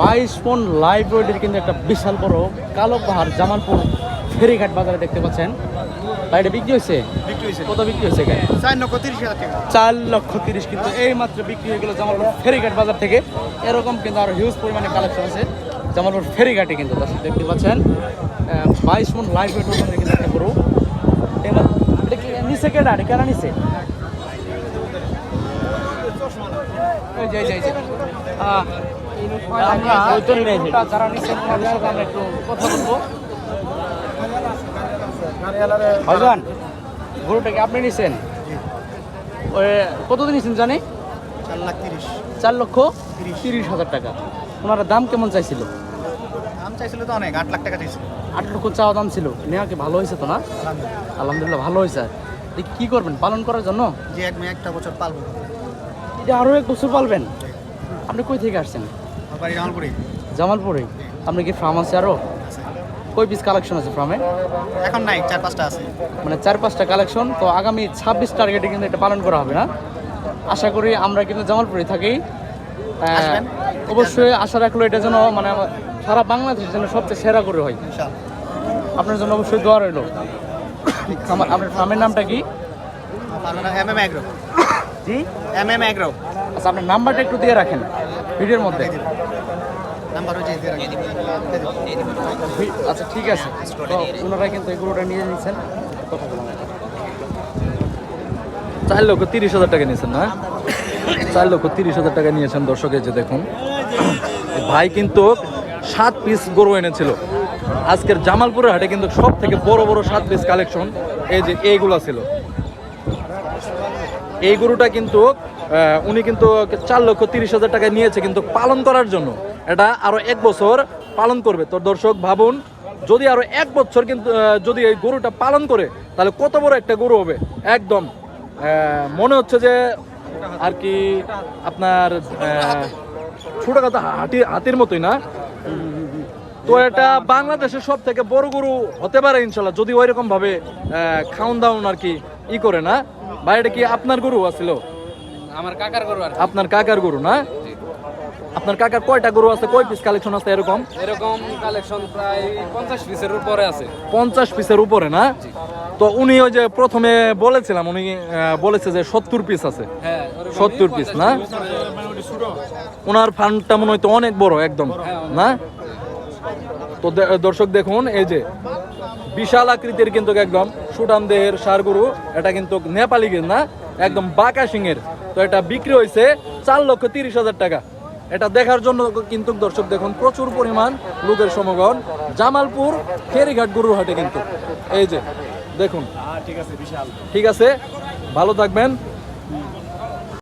বাইশ মন লাইভ ওয়েটের কিন্তু একটা বিশাল বড় কালো পাহাড় জামালপুর ফেরিঘাট বাজারে দেখতে পাচ্ছেন। তাই এটা বিক্রি হয়েছে? বিক্রি হয়েছে। কত বিক্রি হয়েছে চার লক্ষ তিরিশ হাজার টাকা। চার লক্ষ তিরিশ কিন্তু এই মাত্র বিক্রি হয়ে গেল জামালপুর ফেরিঘাট বাজার থেকে। এরকম কিন্তু আরও হিউজ পরিমাণে কালেকশন আছে। জামালপুর ফেরিঘাটে কিন্তু দর্শক দেখতে পাচ্ছেন। বাইশ মন লাইভ ওয়েট ওজনের কিন্তু একটা গরু এটা কি নিচে এটা কেনা নিচে? এই যে, এই ভাইজান আপনি নিছেন? কতদিন নিছেন জানি? চার লাখ তিরিশ। চার লক্ষ তিরিশ। হাজার টাকা। ওনারা দাম কেমন চাইছিল? দাম চাইছিল তো অনেক আট লাখ টাকা চাইছিল। আট লক্ষ চাওয়া দাম ছিল। নেওয়া কি ভালো হয়েছে তো না? আলহামদুলিল্লাহ। ভালো হয়েছে। এই কি করবেন? পালন করার জন্য? যে এক একটা বছর পালবো। এটা আরও এক বছর পালবেন? আপনি কই থেকে আসছেন? জামালপুরে জামালপুরে আপনি কি ফার্ম আছে আরও কই পিস কালেকশন আছে ফার্মে এখন নাই চার পাঁচটা আছে। মানে চার পাঁচটা কালেকশন তো আগামী ছাব্বিশ টার্গেটে কিন্তু এটা পালন করা হবে না? আশা করি আমরা কিন্তু জামালপুরে থাকি। অবশ্যই আশা রাখল এটা যেন মানে সারা বাংলাদেশের জন্য সবচেয়ে সেরা করে হয়। আপনার জন্য অবশ্যই দোয়া রইল। আমার আপনার ফার্মের নামটা কি? M M G? M M আচ্ছা আপনার নাম্বারটা একটু দিয়ে রাখেন। ভিডিওর মধ্যে? আচ্ছা ঠিক আছে। তো ওনারা কিন্তু এই গরুটা নিয়ে নিচ্ছেন কথা চার লক্ষ তিরিশ হাজার টাকা নিয়েছেন না? চার লক্ষ তিরিশ হাজার টাকা নিয়েছেন দর্শকের যে দেখুন। ভাই কিন্তু সাত পিস গরু এনেছিল। আজকের জামালপুরের হাটে কিন্তু সব থেকে বড় বড় সাত পিস কালেকশন এই যে এইগুলো ছিল। এই গরুটা কিন্তু উনি কিন্তু চার লক্ষ তিরিশ হাজার টাকা নিয়েছে কিন্তু পালন করার জন্য। এটা আরও এক বছর পালন করবে। তো দর্শক, ভাবুন, যদি আরও এক বছর কিন্তু যদি এই গরুটা পালন করে, তাহলে কত বড় একটা গরু হবে? একদম মনে হচ্ছে যে আর কি আপনার ছোটখাটো হাতি, হাতির মতোই না? তো এটা বাংলাদেশের সব থেকে বড় গরু হতে পারে ইনশাল্লাহ, যদি ওই রকম ভাবে খাওন দাওন আর কি ই করে না। বা এটা কি আপনার গরু আছিল? আমার কাকার গরু আর আপনার কাকার গরু না? আপনার কাকার কয়টা গরু আছে? কয় পিস কালেকশন আছে এরকম? এরকম কালেকশন প্রায় পঞ্চাশ পিসের উপরে আছে। পঞ্চাশ পিসের উপরে না? তো উনি ওই যে প্রথমে বলেছিলাম উনি বলেছে যে সত্তর পিস আছে। হ্যাঁ সত্তর পিস না? ওনার ফান্ডটা মনে হয় তো অনেক বড় একদম না? তো দর্শক দেখুন এই যে বিশাল আকৃতির কিন্তু একদম সুটাম দেহের সার গরু এটা কিন্তু নেপালি না একদম বাঁকা সিংয়ের তো এটা বিক্রি হয়েছে চার লক্ষ তিরিশ হাজার টাকা। এটা দেখার জন্য কিন্তু দর্শক দেখুন প্রচুর পরিমাণ লোকের সমাগম। জামালপুর ফেরিঘাট গুরুহাটে হাটে কিন্তু। এই যে দেখুন। ঠিক আছে ভালো থাকবেন।